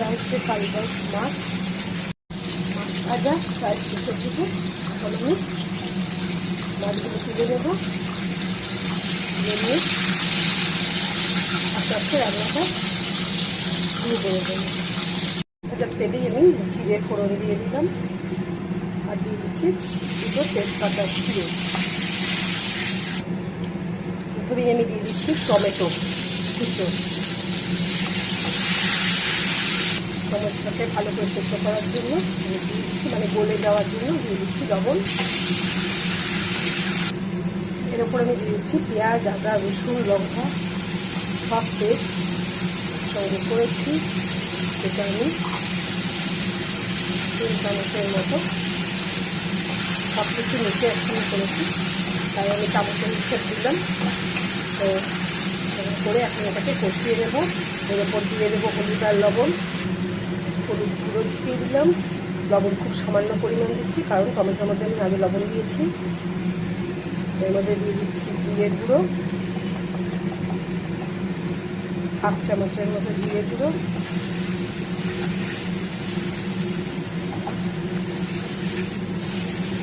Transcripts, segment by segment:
এটা হচ্ছে কালীগঞ্জ মাছ সবজিতে এখন আমি মাছগুলো তুলে দেবো নিয়ে আস্তে আস্তে রান্নাটা তেলেই আমি জিরে ফোড়ন দিয়ে দিলাম আর দিয়ে দিচ্ছি দুটো তেজপাতা ছিঁড়ে প্রথমেই আমি দিয়ে দিচ্ছি টমেটো কুচো টমেটোটাকে ভালো করে সেদ্ধ করার জন্য দিয়ে দিচ্ছি মানে গলে যাওয়ার জন্য দিয়ে দিচ্ছি লবণ। এর উপর আমি দিয়ে দিচ্ছি পেঁয়াজ, আদা, রসুন, লঙ্কা, সব পেস্ট সঙ্গে করেছি। সেটা আমি তিন চামচের মতো। সব কিছু নিচে একসঙ্গে করেছি। তাই আমি চামচের নিচে দিলাম। তো করে এখন এটাকে কষিয়ে নেব। এর ওপর দিয়ে দেবো হলুদ আর লবণ। হলুদ গুঁড়ো ছিটিয়ে দিলাম। লবণ খুব সামান্য পরিমাণ দিচ্ছি, কারণ টমেটোর মধ্যে আমি আগে লবণ দিয়েছি। এর মধ্যে দিয়ে দিচ্ছি জিরের গুঁড়ো। হাফ চামচের মতো জিরে গুঁড়ো।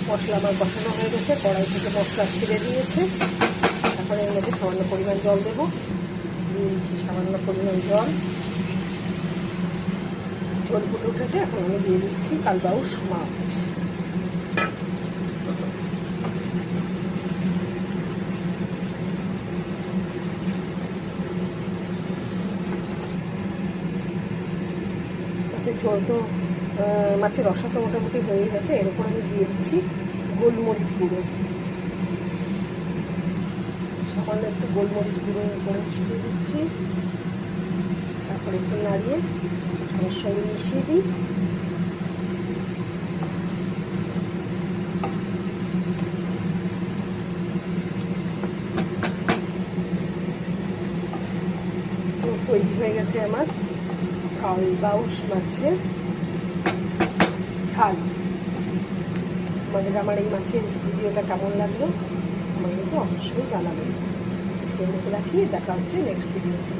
মশলা আমার বসানো হয়ে গেছে, কড়াই থেকে মশলা ছেড়ে দিয়েছে। এখন এর মধ্যে সামান্য পরিমাণ জল দেবো। দিয়ে দিচ্ছি সামান্য পরিমাণ জল। ঝোল ফুটে উঠেছে, এখন আমি দিয়ে দিচ্ছি কালবাউস মাছ। ঝোল তো মাছের রসা তো মোটামুটি হয়ে গেছে, এর উপর আমি দিয়ে দিচ্ছি গোলমরিচ গুঁড়ো। সামান্য একটু গোলমরিচ গুঁড়ো করে ছিটিয়ে দিচ্ছি। তারপরে একটু নাড়িয়ে সবার সঙ্গে মিশিয়ে দিই। তৈরি হয়ে গেছে আমার কাল বাউস মাছের ঝাল। আমাদের আমার এই মাছের ভিডিওটা কেমন লাগল? আমাদেরকে অবশ্যই জানাবেন। আজকের মতো রাখি, দেখা হচ্ছে নেক্সট ভিডিওতে